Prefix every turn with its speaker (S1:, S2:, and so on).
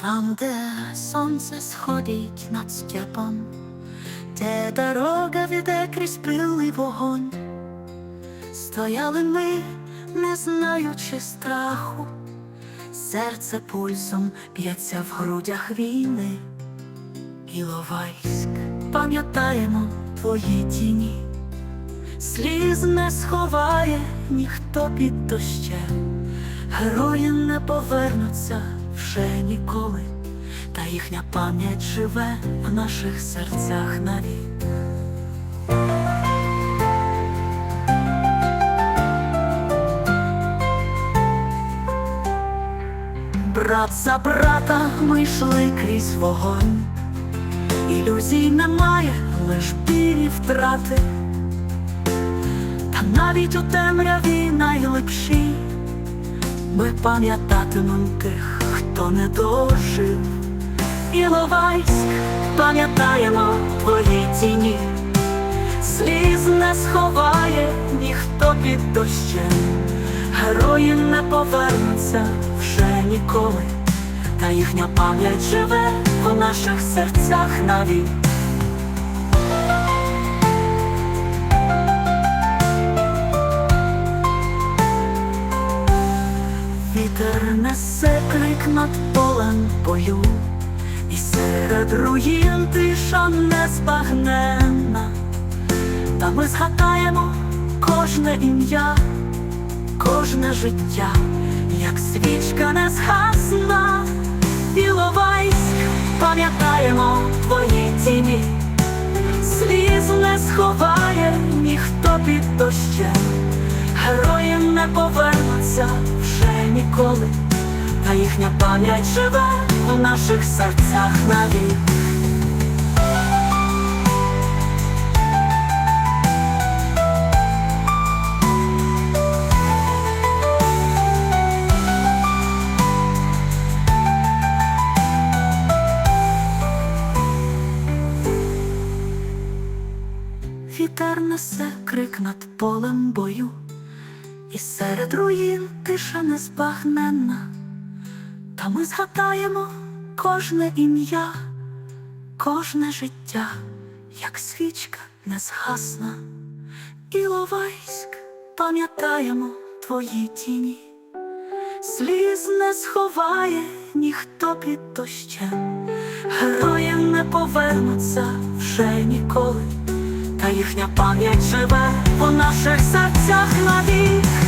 S1: Там, де сонце сходить над степом, де дорога веде крізь пилий вогонь, стояли ми, не знаючи страху, серце пульсом б'ється в грудях війни. Іловайськ, пам'ятаємо твої тіні, сліз не сховає ніхто під дощем. Герої не повернуться вже ніколи, та їхня пам'ять живе в наших серцях навік. Брат за брата ми йшли крізь вогонь, ілюзій немає, лиш білі втрати, та навіть у темряві найлипшій ми пам'ятатимем тих, хто не дожив. Іловайськ, пам'ятаємо твої тіні, сліз не сховає ніхто під дощем, герої не повернуться вже ніколи, та їхня пам'ять живе у наших серцях навіть. Над полем бою, і серед руїн тиша незбагненна, та ми згадаємо кожне ім'я, кожне життя, як свічка не згасна, Іловайськ, пам'ятаємо твої тіні, сліз не сховає ніхто під дощем. Герої не повернуться вже ніколи, їхня пам'ять живе у наших серцях навік. Вітер несе крик над полем бою. І серед руїн тиша незбагненна, та ми згадаємо кожне ім'я, кожне життя, як свічка незгасна. Іловайськ, пам'ятаємо твої тіні, сліз не сховає ніхто під дощем, герої не повернуться вже ніколи та їхня пам'ять живе у наших серцях навік.